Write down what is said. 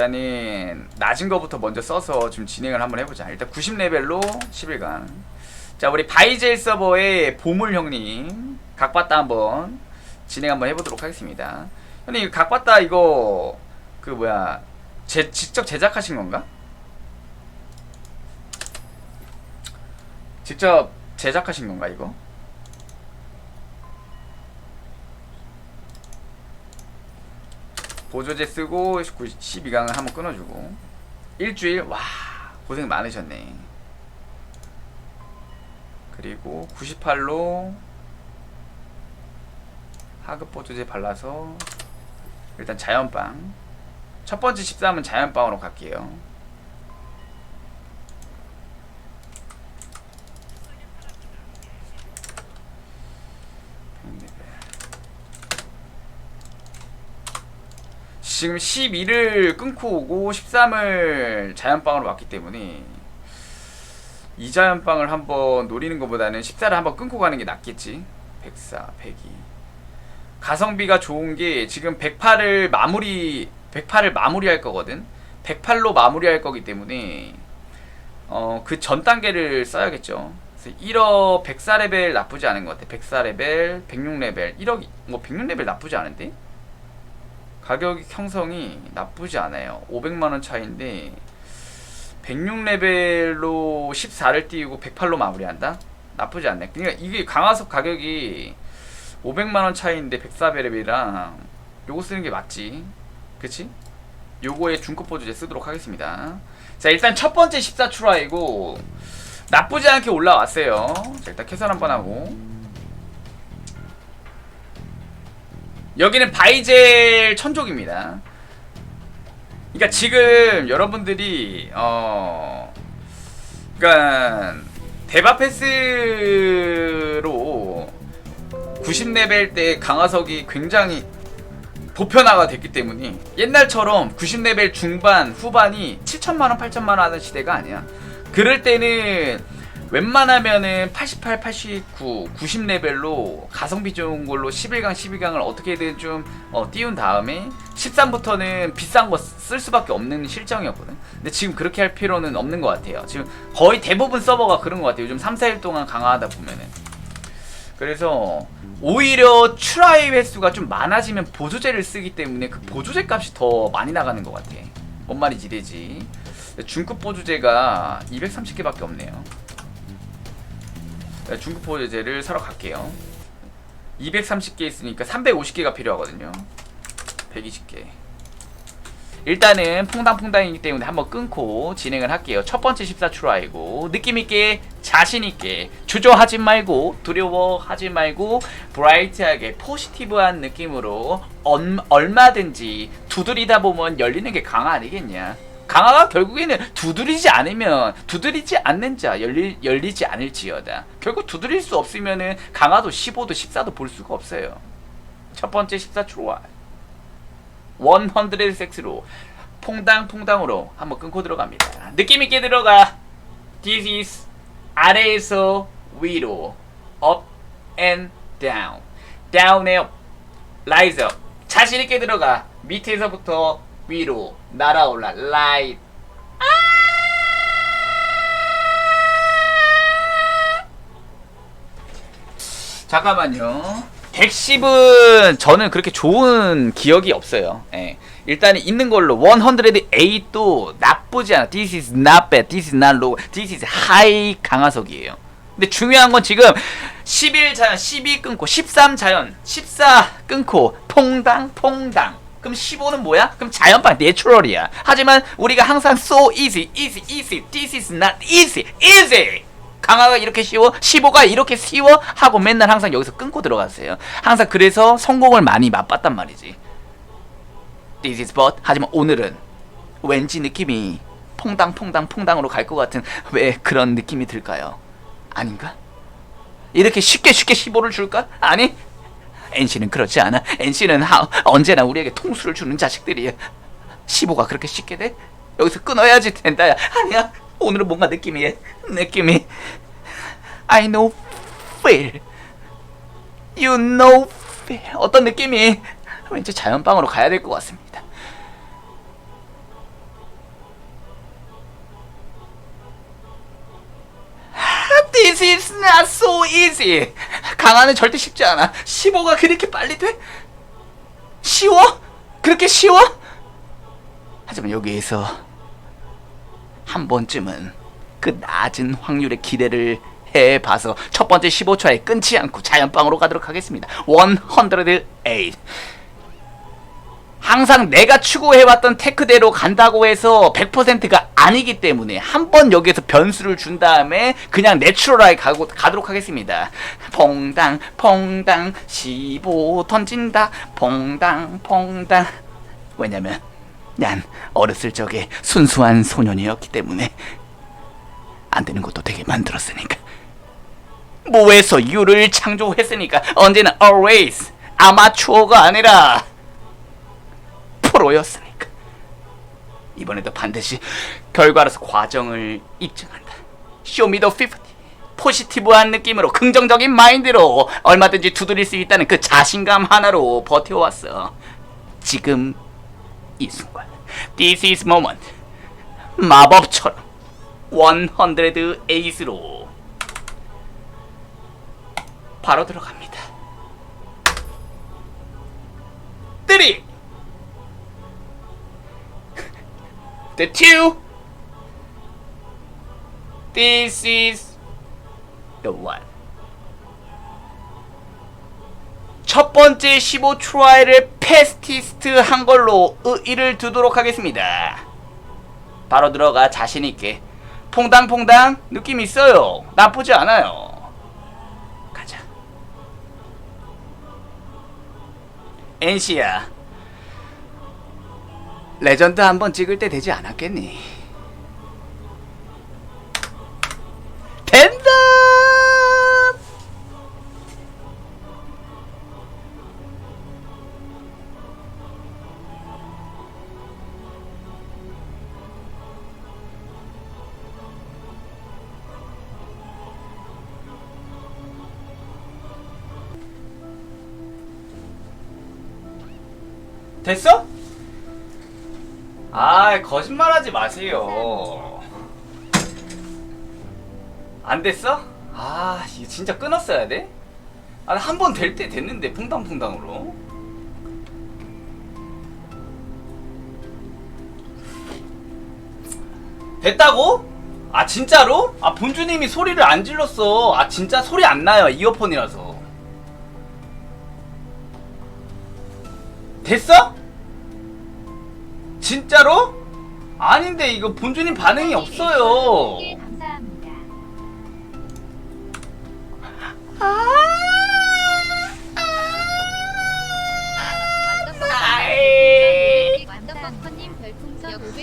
일단은 낮은 거부터 먼저 써서 좀 진행을 한번 해보자. 일단 90레벨로 11강. 자 우리 바이젤 서버의 보물 형님 각봤다 한번 진행 한번 해보도록 하겠습니다. 형님 각봤다 이거 그 뭐야 제 직접 제작하신 건가? 직접 제작하신 건가 이거? 보조제 쓰고 12강을 한번 끊어주고. 일주일? 와 고생 많으셨네. 그리고 98로 하급 보조제 발라서 일단 자연빵. 첫 번째 13은 자연빵으로 갈게요 지금 12를 끊고 오고 13을 자연빵으로 왔기 때문에 이 자연빵을 한번 노리는 것보다는 14를 한번 끊고 가는 게 낫겠지? 104, 102 가성비가 좋은 게 지금 108을 마무리 108을 마무리할 거거든? 108로 마무리할 거기 때문에 어 그 전 단계를 써야겠죠? 그래서 1억 104레벨 나쁘지 않은 것 같아. 104레벨 106레벨 1억 뭐 106레벨 나쁘지 않은데 가격 형성이 나쁘지 않아요. 500만원 차이인데 106레벨로 14를 띄우고 108로 마무리한다? 나쁘지 않네. 그러니까 이게 강화석 가격이 500만원 차이인데 104레벨이랑 요거 쓰는 게 맞지. 그치? 요거에 중급 보조제 쓰도록 하겠습니다. 자 일단 첫 번째 14 추라이고 나쁘지 않게 올라왔어요. 자 일단 캐선 한번 하고 여기는 바이젤 천족입니다. 그러니까 지금 여러분들이 어 그러니까 대바 패스로 90레벨 때 강화석이 굉장히 보편화가 됐기 때문에 옛날처럼 90레벨 중반 후반이 7천만원 8천만원 하는 시대가 아니야 그럴 때는 웬만하면은 88, 89, 90 레벨로 가성비 좋은 걸로 11강, 12강을 어떻게든 좀 어, 띄운 다음에 13부터는 비싼 거 쓸 수밖에 없는 실정이었거든. 근데 지금 그렇게 할 필요는 없는 것 같아요. 지금 거의 대부분 서버가 그런 것 같아요. 요즘 3, 4일 동안 강화하다 보면은. 그래서 오히려 추라이 횟수가 좀 많아지면 보조제를 쓰기 때문에 그 보조제 값이 더 많이 나가는 것 같아. 뭔 말인지 되지. 중급 보조제가 230개밖에 없네요. 네, 중급 보조제를 사러 갈게요. 230개 있으니까 350개가 필요하거든요. 120개. 일단은 퐁당퐁당이기 때문에 한번 끊고 진행을 할게요. 첫 번째 14추라이고 느낌있게 자신있게 주저하지 말고 두려워하지 말고 브라이트하게 포지티브한 느낌으로 얼, 얼마든지 두드리다 보면 열리는 게 강화 아니겠냐. 강화가 결국에는 두드리지 않으면 두드리지 않는 자 열리, 열리지 않을지어다. 결국 두드릴 수 없으면은 강화도 15도 14도 볼 수가 없어요. 첫 번째 14추라이. 100 섹스로 퐁당퐁당으로 한번 끊고 들어갑니다. 느낌 있게 들어가. This is 아래에서 위로 up and down. down에 up, rise up. 자신 있게 들어가. 밑에서부터 위로 날아올라. light. 잠깐만요. 110은 저는 그렇게 좋은 기억이 없어요. 예. 일단 있는 걸로 108도 나쁘지 않아. This is not bad. This is not low. This is high 강화석이에요. 근데 중요한 건 지금 11 자연, 12 끊고 13 자연, 14 끊고 퐁당 퐁당. 그럼 15는 뭐야? 그럼 자연빵 내추럴이야. 하지만 우리가 항상 so easy, easy, easy. This is not easy, easy. 강화가 이렇게 쉬워 15가 이렇게 쉬워 하고 맨날 항상 여기서 끊고 들어갔어요 항상 그래서 성공을 많이 맛봤단 말이지 This is but 하지만 오늘은 왠지 느낌이 퐁당 퐁당 퐁당으로 갈 것 같은 왜 그런 느낌이 들까요 아닌가 이렇게 쉽게 쉽게 15를 줄까 아니 NC는 그렇지 않아. NC는 하, 언제나 우리에게 통수를 주는 자식들이야. 15가 그렇게 쉽게 돼? 여기서 끊어야지 된다. 아니야. 오늘은 뭔가 느낌이 느낌이 I know feel. You know feel. 어떤 느낌이 왠지 자연방으로 가야 될 것 같습니다. This is not so easy. 강화는 절대 쉽지 않아. 15가 그렇게 빨리 돼? 쉬워? 그렇게 쉬워? 하지만 여기에서 한 번쯤은 그 낮은 확률의 기대를 해봐서 첫 번째 15초에 끊지 않고 자연빵으로 가도록 하겠습니다. 108. 항상 내가 추구해왔던 테크대로 간다고 해서 100%가 아니기 때문에 한 번 여기에서 변수를 준 다음에 그냥 내추럴하게 가고, 가도록 하겠습니다. 퐁당 퐁당 15 던진다. 퐁당 퐁당. 왜냐면 난 어렸을 적에 순수한 소년이었기 때문에 안 되는 것도 되게 만들었으니까. 뭐에서 유를 창조했으니까 언제나 always 아마추어가 아니라 프로였으니까. 이번에도 반드시 결과로서 과정을 입증한다. 쇼미더 50 포지티브한 느낌으로 긍정적인 마인드로 얼마든지 두드릴 수 있다는 그 자신감 하나로 버텨왔어. 지금 이 순간. This is moment. 마법처럼 100 에이스로 바로 들어갑니다 3 The two This is the one 첫 번째 15 트라이를 패스티스트 한 걸로 의의를 두도록 하겠습니다. 바로 들어가 자신 있게 퐁당퐁당 느낌 있어요. 나쁘지 않아요. 가자. 엔시야. 레전드 한번 찍을 때 되지 않았겠니? 된다! 됐어? 아 거짓말하지 마세요. 안 됐어? 아 이거 진짜 끊었어야 돼? 아 한 번 될 때 됐는데 퐁당퐁당으로. 됐다고? 아 진짜로? 아 본주님이 소리를 안 질렀어. 아 진짜 소리 안 나요 이어폰이라서. 됐어? 진짜로? 아닌데 이거 본주님 반응이 없어요. 아! 아! 완덕 님 별풍선 500